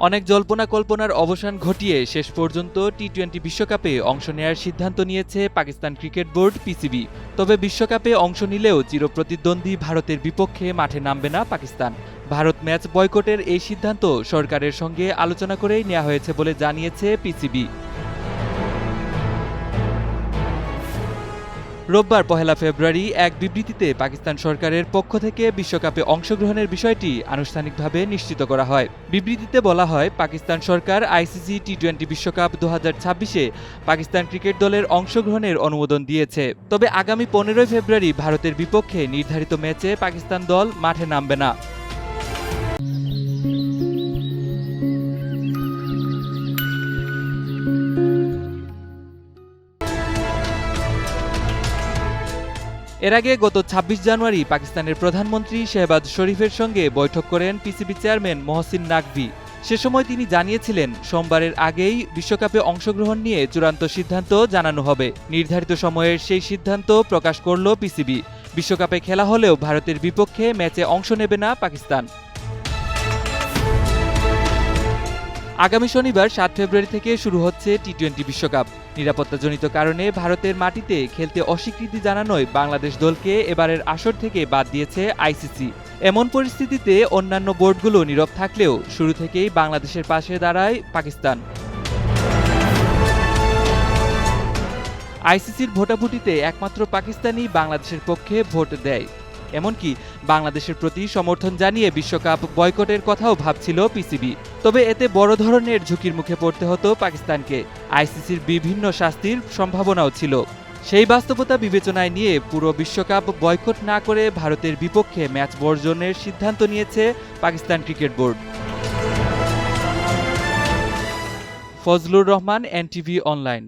অনেক জল্পনা কল্পনার অবসান ঘটিয়ে শেষ পর্যন্ত টি টোয়েন্টি বিশ্বকাপে অংশ নেয়ার সিদ্ধান্ত নিয়েছে পাকিস্তান ক্রিকেট বোর্ড পিসিবি তবে বিশ্বকাপে অংশ নিলেও চিরপ্রতিদ্বন্দ্বী ভারতের বিপক্ষে মাঠে নামবে না পাকিস্তান। ভারত ম্যাচ বয়কটের এই সিদ্ধান্ত সরকারের সঙ্গে আলোচনা করেই নেওয়া হয়েছে বলে জানিয়েছে পিসিবি রোববার পহেলা ফেব্রুয়ারি এক বিবৃতিতে পাকিস্তান সরকারের পক্ষ থেকে বিশ্বকাপে অংশগ্রহণের বিষয়টি আনুষ্ঠানিকভাবে নিশ্চিত করা হয়। বিবৃতিতে বলা হয়, পাকিস্তান সরকার আইসিসি টি টোয়েন্টি বিশ্বকাপ দু হাজার ছাব্বিশে পাকিস্তান ক্রিকেট দলের অংশগ্রহণের অনুমোদন দিয়েছে। তবে আগামী পনেরোই ফেব্রুয়ারি ভারতের বিপক্ষে নির্ধারিত ম্যাচে পাকিস্তান দল মাঠে নামবে না। এর আগে গত ২৬ জানুয়ারি পাকিস্তানের প্রধানমন্ত্রী শেহবাজ শরীফের সঙ্গে বৈঠক করেন পিসিবি চেয়ারম্যান মহসিন নাকভি। সে সময় তিনি জানিয়েছিলেন, সোমবারের আগেই বিশ্বকাপে অংশগ্রহণ নিয়ে চূড়ান্ত সিদ্ধান্ত জানানো হবে। নির্ধারিত সময়ের সেই সিদ্ধান্ত প্রকাশ করল পিসিবি। বিশ্বকাপে খেলা হলেও ভারতের বিপক্ষে ম্যাচে অংশ নেবে না পাকিস্তান। আগামী শনিবার সাত ফেব্রুয়ারি থেকে শুরু হচ্ছে টি টোয়েন্টি বিশ্বকাপ। নিরাপত্তাজনিত কারণে ভারতের মাটিতে খেলতে অস্বীকৃতি জানানোয় বাংলাদেশ দলকে এবারের আসর থেকে বাদ দিয়েছে আইসিসি। এমন পরিস্থিতিতে অন্যান্য বোর্ডগুলো নীরব থাকলেও শুরু থেকেই বাংলাদেশের পাশে দাঁড়ায় পাকিস্তান। আইসিসির ভোটাভুটিতে একমাত্র পাকিস্তানই বাংলাদেশের পক্ষে ভোট দেয়। এমনকি বাংলাদেশের প্রতি সমর্থন জানিয়ে বিশ্বকাপ বয়কটের কথাও ভাবছিল পিসিবি। তবে এতে বড় ধরনের ঝুঁকির মুখে পড়তে হতো পাকিস্তানকে। আইসিসির বিভিন্ন শাস্তির সম্ভাবনাও ছিল। সেই বাস্তবতা বিবেচনায় নিয়ে পুরো বিশ্বকাপ বয়কট না করে ভারতের বিপক্ষে ম্যাচ বর্জনের সিদ্ধান্ত নিয়েছে Pakistan cricket board. Fazlur Rahman, NTV online.